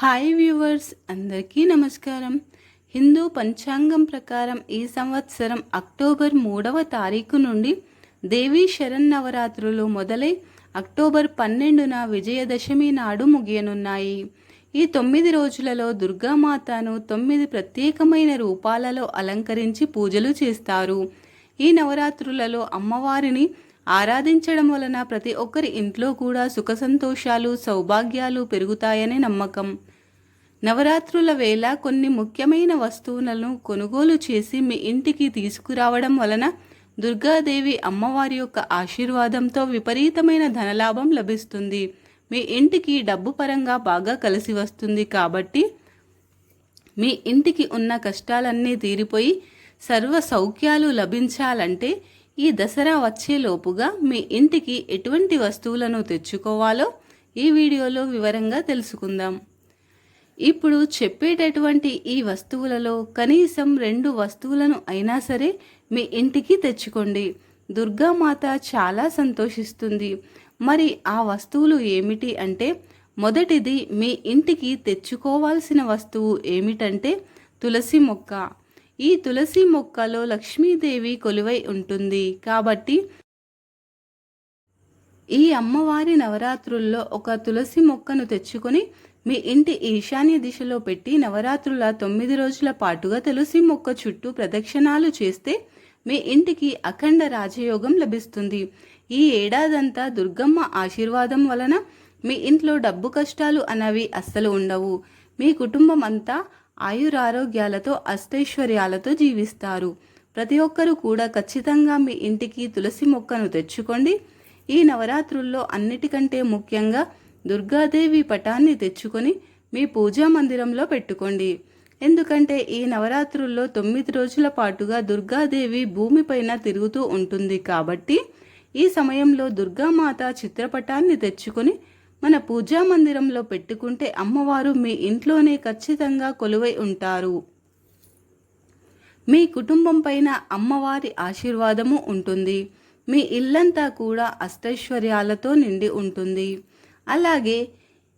Hi viewers అందరికీ నమస్కారం. హిందూ పంచాంగం ప్రకారం ఈ సంవత్సరం అక్టోబర్ మూడవ తారీఖు నుండి దేవీ శరన్నవరాత్రులు మొదలై అక్టోబర్ పన్నెండున విజయదశమి నాడు ముగియనున్నాయి. ఈ తొమ్మిది రోజులలో దుర్గామాతను తొమ్మిది ప్రత్యేకమైన రూపాలలో అలంకరించి పూజలు చేస్తారు. ఈ నవరాత్రులలో అమ్మవారిని ఆరాధించడం వలన ప్రతి ఒక్కరి ఇంట్లో కూడా సుఖ సంతోషాలు సౌభాగ్యాలు పెరుగుతాయనే నమ్మకం. నవరాత్రుల వేళ కొన్ని ముఖ్యమైన వస్తువులను కొనుగోలు చేసి మీ ఇంటికి తీసుకురావడం వలన దుర్గాదేవి అమ్మవారి యొక్క ఆశీర్వాదంతో విపరీతమైన ధనలాభం లభిస్తుంది. మీ ఇంటికి డబ్బు పరంగా బాగా కలిసి వస్తుంది కాబట్టి మీ ఇంటికి ఉన్న కష్టాలన్నీ తీరిపోయి సర్వ సౌఖ్యాలు లభించాలంటే ఈ దసరా వచ్చేలోపుగా మీ ఇంటికి ఎటువంటి వస్తువులను తెచ్చుకోవాలో ఈ వీడియోలో వివరంగా తెలుసుకుందాం. ఇప్పుడు చెప్పేటటువంటి ఈ వస్తువులలో కనీసం రెండు వస్తువులను అయినా సరే మీ ఇంటికి తెచ్చుకోండి. దుర్గామాత చాలా సంతోషిస్తుంది. మరి ఆ వస్తువులు ఏమిటి అంటే మొదటిది మీ ఇంటికి తెచ్చుకోవాల్సిన వస్తువు ఏమిటంటే తులసి మొక్క. ఈ తులసి మొక్కలో లక్ష్మీదేవి కొలువై ఉంటుంది. కాబట్టి ఈ అమ్మవారి నవరాత్రుల్లో ఒక తులసి మొక్కను తెచ్చుకొని మీ ఇంటి ఈశాన్య దిశలో పెట్టి నవరాత్రుల తొమ్మిది రోజుల పాటుగా తులసి మొక్క చుట్టూ ప్రదక్షిణాలు చేస్తే మీ ఇంటికి అఖండ రాజయోగం లభిస్తుంది. ఈ ఏడాదంతా దుర్గమ్మ ఆశీర్వాదం వలన మీ ఇంట్లో డబ్బు కష్టాలు అనేవి అస్సలు ఉండవు. మీ కుటుంబం అంతా ఆయురారోగ్యాలతో అష్టైశ్వర్యాలతో జీవిస్తారు. ప్రతి ఒక్కరూ కూడా ఖచ్చితంగా మీ ఇంటికి తులసి మొక్కను తెచ్చుకోండి. ఈ నవరాత్రుల్లో అన్నిటికంటే ముఖ్యంగా దుర్గాదేవి పటాన్ని తెచ్చుకొని మీ పూజా మందిరంలో పెట్టుకోండి. ఎందుకంటే ఈ నవరాత్రుల్లో తొమ్మిది రోజుల పాటుగా దుర్గాదేవి భూమిపైన తిరుగుతూ ఉంటుంది కాబట్టి ఈ సమయంలో దుర్గామాత చిత్రపటాన్ని తెచ్చుకొని మన పూజా మందిరంలో పెట్టుకుంటే అమ్మవారు మీ ఇంట్లోనే ఖచ్చితంగా కొలువై ఉంటారు. మీ కుటుంబం పైన అమ్మవారి ఆశీర్వాదము ఉంటుంది. మీ ఇల్లంతా కూడా అష్టైశ్వర్యాలతో నిండి ఉంటుంది. అలాగే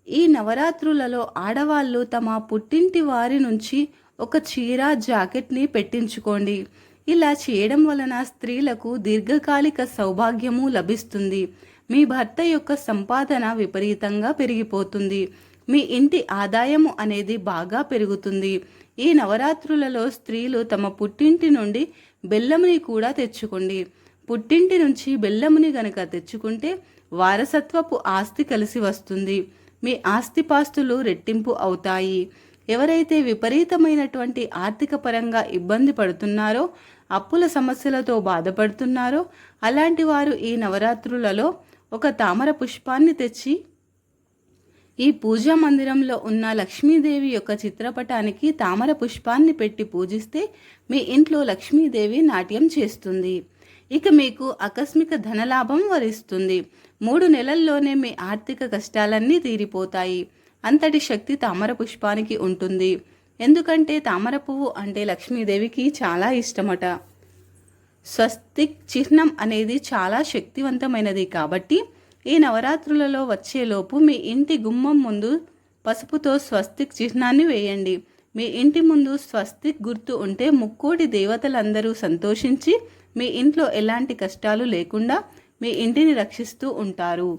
ఈ నవరాత్రులలో ఆడవాళ్ళు తమ పుట్టింటి వారి నుంచి ఒక చీర జాకెట్ని పెట్టించుకోండి. ఇలా చేయడం వలన స్త్రీలకు దీర్ఘకాలిక సౌభాగ్యము లభిస్తుంది. మీ భర్త యొక్క సంపాదన విపరీతంగా పెరిగిపోతుంది. మీ ఇంటి ఆదాయము అనేది బాగా పెరుగుతుంది. ఈ నవరాత్రులలో స్త్రీలు తమ పుట్టింటి నుండి బెల్లముని కూడా తెచ్చుకోండి. పుట్టింటి నుంచి బెల్లముని గనక తెచ్చుకుంటే వారసత్వపు ఆస్తి కలిసి వస్తుంది. మీ ఆస్తిపాస్తులు రెట్టింపు అవుతాయి. ఎవరైతే విపరీతమైనటువంటి ఆర్థిక పరంగా ఇబ్బంది పడుతున్నారో అప్పుల సమస్యలతో బాధపడుతున్నారో అలాంటి వారు ఈ నవరాత్రులలో ఒక తామర పుష్పాన్ని తెచ్చి ఈ పూజా మందిరంలో ఉన్న లక్ష్మీదేవి యొక్క చిత్రపటానికి తామర పుష్పాన్ని పెట్టి పూజిస్తే మీ ఇంట్లో లక్ష్మీదేవి నాట్యం చేస్తుంది. ఇక మీకు ఆకస్మిక ధనలాభం వరిస్తుంది. మూడు నెలల్లోనే మీ ఆర్థిక కష్టాలన్నీ తీరిపోతాయి. అంతటి శక్తి తామర పుష్పానికి ఉంటుంది. ఎందుకంటే తామర పువ్వు అంటే లక్ష్మీదేవికి చాలా ఇష్టమట. స్వస్తిక్ చిహ్నం అనేది చాలా శక్తివంతమైనది కాబట్టి ఈ నవరాత్రులలో వచ్చేలోపు మీ ఇంటి గుమ్మం ముందు పసుపుతో స్వస్తిక్ చిహ్నాన్ని వేయండి. మీ ఇంటి ముందు స్వస్తిక్ గుర్తు ఉంటే ముక్కోటి దేవతలందరూ సంతోషించి మీ ఇంట్లో ఎలాంటి కష్టాలు లేకుండా మీ ఇంటిని రక్షిస్తూ ఉంటారు.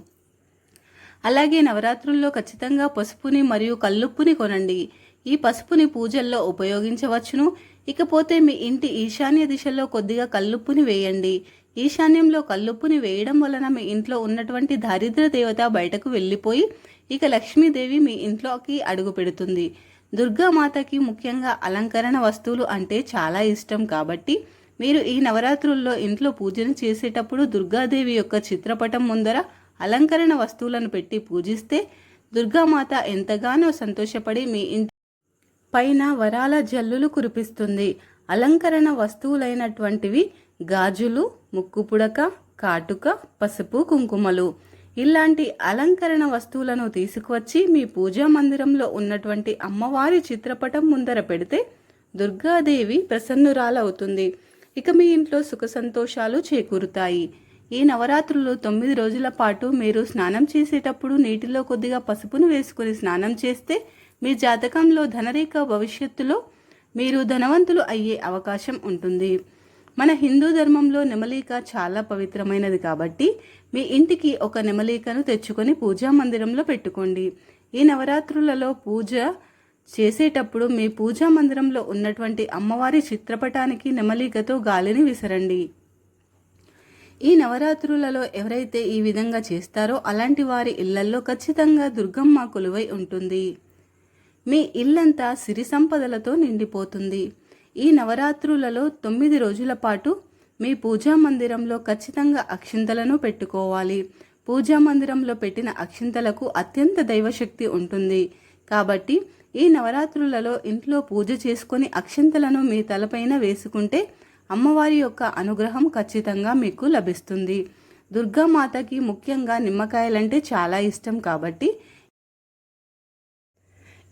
అలాగే నవరాత్రుల్లో ఖచ్చితంగా పసుపుని మరియు కల్లుప్పుని కొనండి. ఈ పసుపుని పూజల్లో ఉపయోగించవచ్చును. ఇకపోతే మీ ఇంటి ఈశాన్య దిశలో కొద్దిగా కల్లుప్పుని వేయండి. ఈశాన్యంలో కల్లుప్పుని వేయడం వలన మీ ఇంట్లో ఉన్నటువంటి దారిద్ర దేవత బయటకు వెళ్ళిపోయి ఇక లక్ష్మీదేవి మీ ఇంట్లోకి అడుగు పెడుతుంది. దుర్గామాతకి ముఖ్యంగా అలంకరణ వస్తువులు అంటే చాలా ఇష్టం కాబట్టి మీరు ఈ నవరాత్రుల్లో ఇంట్లో పూజను చేసేటప్పుడు దుర్గాదేవి యొక్క చిత్రపటం ముందర అలంకరణ వస్తువులను పెట్టి పూజిస్తే దుర్గామాత ఎంతగానో సంతోషపడి మీ ఇంటి పైన వరాల జల్లులు కురిపిస్తుంది. అలంకరణ వస్తువులైనటువంటివి గాజులు ముక్కుపుడక కాటుక పసుపు కుంకుమలు. ఇలాంటి అలంకరణ వస్తువులను తీసుకువచ్చి మీ పూజా మందిరంలో ఉన్నటువంటి అమ్మవారి చిత్రపటం ముందర పెడితే దుర్గాదేవి ప్రసన్నురాలవుతుంది. ఇక మీ ఇంట్లో సుఖ సంతోషాలు చేకూరుతాయి. ఈ నవరాత్రులు తొమ్మిది రోజుల పాటు మీరు స్నానం చేసేటప్పుడు నీటిలో కొద్దిగా పసుపును వేసుకుని స్నానం చేస్తే మీ జాతకంలో ధనరేఖ భవిష్యత్తులో మీరు ధనవంతులు అయ్యే అవకాశం ఉంటుంది. మన హిందూ ధర్మంలో నెమలిక చాలా పవిత్రమైనది కాబట్టి మీ ఇంటికి ఒక నెమలికను తెచ్చుకొని పూజా మందిరంలో పెట్టుకోండి. ఈ నవరాత్రులలో పూజ చేసేటప్పుడు మీ పూజా మందిరంలో ఉన్నటువంటి అమ్మవారి చిత్రపటానికి నెమలికతో గాలిని విసరండి. ఈ నవరాత్రులలో ఎవరైతే ఈ విధంగా చేస్తారో అలాంటి వారి ఇళ్ళల్లో ఖచ్చితంగా దుర్గమ్మ కొలువై ఉంటుంది. మీ ఇల్లంతా సిరి సంపదలతో నిండిపోతుంది. ఈ నవరాత్రులలో తొమ్మిది రోజుల పాటు మీ పూజా మందిరంలో ఖచ్చితంగా అక్షింతలను పెట్టుకోవాలి. పూజా మందిరంలో పెట్టిన అక్షింతలకు అత్యంత దైవశక్తి ఉంటుంది. కాబట్టి ఈ నవరాత్రులలో ఇంట్లో పూజ చేసుకొని అక్షింతలను మీ తలపైన వేసుకుంటే అమ్మవారి యొక్క అనుగ్రహం ఖచ్చితంగా మీకు లభిస్తుంది. దుర్గామాతకి ముఖ్యంగా నిమ్మకాయలంటే చాలా ఇష్టం కాబట్టి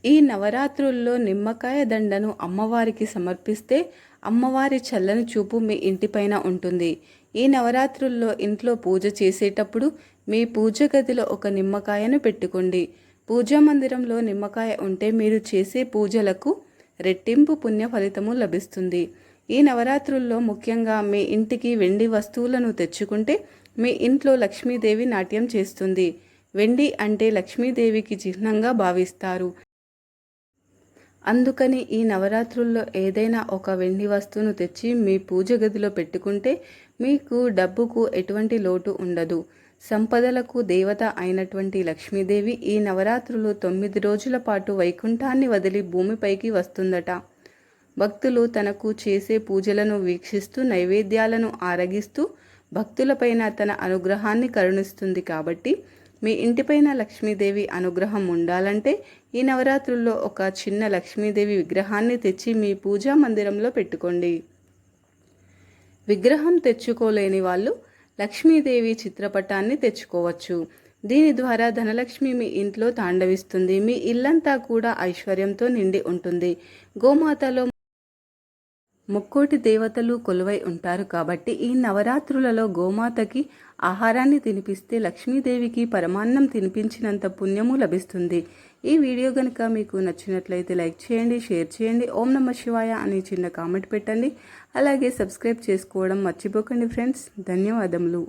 ఈ నవరాత్రుల్లో నిమ్మకాయ దండను అమ్మవారికి సమర్పిస్తే అమ్మవారి చల్లని చూపు మీ ఇంటిపైన ఉంటుంది. ఈ నవరాత్రుల్లో ఇంట్లో పూజ చేసేటప్పుడు మీ పూజ గదిలో ఒక నిమ్మకాయను పెట్టుకోండి. పూజా మందిరంలో నిమ్మకాయ ఉంటే మీరు చేసే పూజలకు రెట్టింపు పుణ్య ఫలితము లభిస్తుంది. ఈ నవరాత్రుల్లో ముఖ్యంగా మీ ఇంటికి వెండి వస్తువులను తెచ్చుకుంటే మీ ఇంట్లో లక్ష్మీదేవి నాట్యం చేస్తుంది. వెండి అంటే లక్ష్మీదేవికి చిహ్నంగా భావిస్తారు. అందుకని ఈ నవరాత్రుల్లో ఏదైనా ఒక వెండి వస్తువును తెచ్చి మీ పూజ గదిలో పెట్టుకుంటే మీకు డబ్బుకు ఎటువంటి లోటు ఉండదు. సంపదలకు దేవత అయినటువంటి లక్ష్మీదేవి ఈ నవరాత్రులు తొమ్మిది రోజుల పాటు వైకుంఠాన్ని వదిలి భూమిపైకి వస్తుందట. భక్తులు తనకు చేసే పూజలను వీక్షిస్తూ నైవేద్యాలను ఆరగిస్తూ భక్తులపైన తన అనుగ్రహాన్ని కరుణిస్తుంది కాబట్టి మీ ఇంటిపైన లక్ష్మీదేవి అనుగ్రహం ఉండాలంటే ఈ నవరాత్రుల్లో ఒక చిన్న లక్ష్మీదేవి విగ్రహాన్ని తెచ్చి మీ పూజా మందిరంలో పెట్టుకోండి. విగ్రహం తెచ్చుకోలేని వాళ్ళు లక్ష్మీదేవి చిత్రపటాన్ని తెచ్చుకోవచ్చు. దీని ద్వారా ధనలక్ష్మి మీ ఇంట్లో తాండవిస్తుంది. మీ ఇల్లంతా కూడా ఐశ్వర్యంతో నిండి ఉంటుంది. గోమాతలో ముక్కోటి దేవతలు కొలువై ఉంటారు కాబట్టి ఈ నవరాత్రులలో గోమాతకి ఆహారాన్ని తినిపిస్తే లక్ష్మీదేవికి పరమాన్నం తినిపించినంత పుణ్యము లభిస్తుంది. ఈ వీడియో కనుక మీకు నచ్చినట్లయితే లైక్ చేయండి షేర్ చేయండి ఓం నమ శివాయ అని చిన్న కామెంట్ పెట్టండి. అలాగే సబ్స్క్రైబ్ చేసుకోవడం మర్చిపోకండి ఫ్రెండ్స్. ధన్యవాదములు.